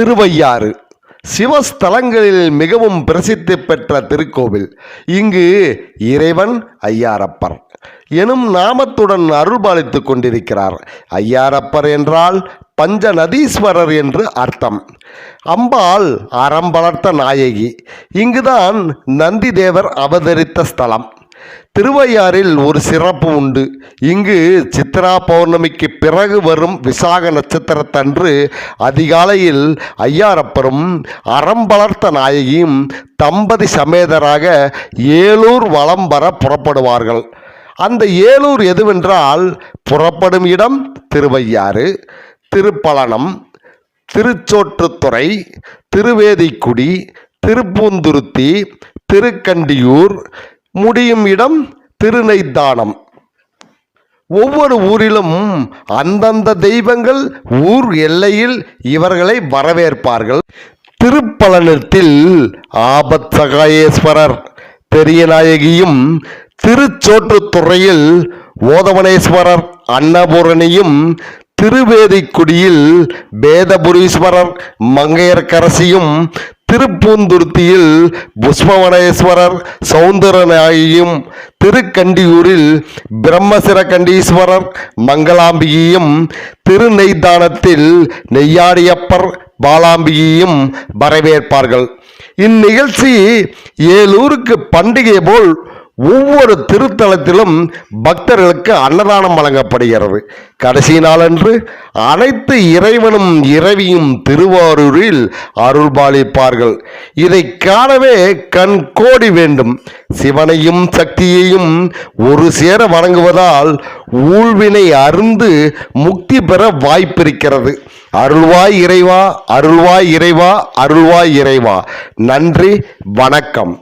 திருவையாறு. சிவஸ்தலங்களில் மிகவும் பிரசித்தி பெற்ற திருக்கோவில். இங்கு இறைவன் ஐயாரப்பர் எனும் நாமத்துடன் அருள்பாலித்துக் கொண்டிருக்கிறார். ஐயாரப்பர் என்றால் பஞ்ச நதீஸ்வரர் என்று அர்த்தம். அம்பாள் அறம் வளர்த்த நாயகி. இங்குதான் நந்திதேவர் அவதரித்த ஸ்தலம். திருவையாறில் ஒரு சிறப்பு உண்டு. இங்கு சித்ரா பௌர்ணமிக்கு பிறகு வரும் விசாக நட்சத்திரத்தன்று அதிகாலையில் ஐயாரப்பரும் அறம் வளர்த்த நாயகியும் தம்பதி சமேதராக ஏலூர் வலம் வர புறப்படுவார்கள். அந்த ஏலூர் எதுவென்றால் புறப்படும் இடம் திருவையாறு திருப்பலனம் திருச்சோற்றுத்துறை திருவேதிக்குடி திருப்பூந்துருத்தி திருக்கண்டியூர் முடியும் இடம் திருநெய்த்தானம் ஒவ்வொரு ஊரிலும் அந்தந்த தெய்வங்கள் ஊர் எல்லையில் இவர்களை வரவேற்பார்கள். திருப்பலனத்தில் ஆபத்சகாயேஸ்வரர் பெரியநாயகியும் திருச்சோற்றுத்துறையில் ஓதவனேஸ்வரர் அன்னபூரணியும் திருவேதிக்குடியில் வேதபுரீஸ்வரர் மங்கையர்கரசியும் திருப்பூந்துருத்தியில் புஷ்பவனேஸ்வரர் சௌந்தரநாயகியும் திருக்கண்டியூரில் பிரம்மசிரகண்டீஸ்வரர் மங்களாம்பிகையும் திருநெய்தானத்தில் நெய்யாடியப்பர் பாலாம்பிகையும் வரவேற்பார்கள். இந்நிகழ்ச்சி ஏழூருக்கு பண்டிகை போல் ஒவ்வொரு திருத்தலத்திலும் பக்தர்களுக்கு அன்னதானம் வழங்கப்படுகிறது. கடைசி நாளன்று அனைத்து இறைவனும் இறைவியும் திருவாரூரில் அருள்பாலிப்பார்கள். இதை காணவே கண் கோடி வேண்டும். சிவனையும் சக்தியையும் ஒரு சேர வணங்குவதால் ஊழ்வினை அருந்து முக்தி பெற வாய்ப்பிருக்கிறது. அருள்வாய் இறைவா அருள்வாய் இறைவா அருள்வாய் இறைவா. நன்றி வணக்கம்.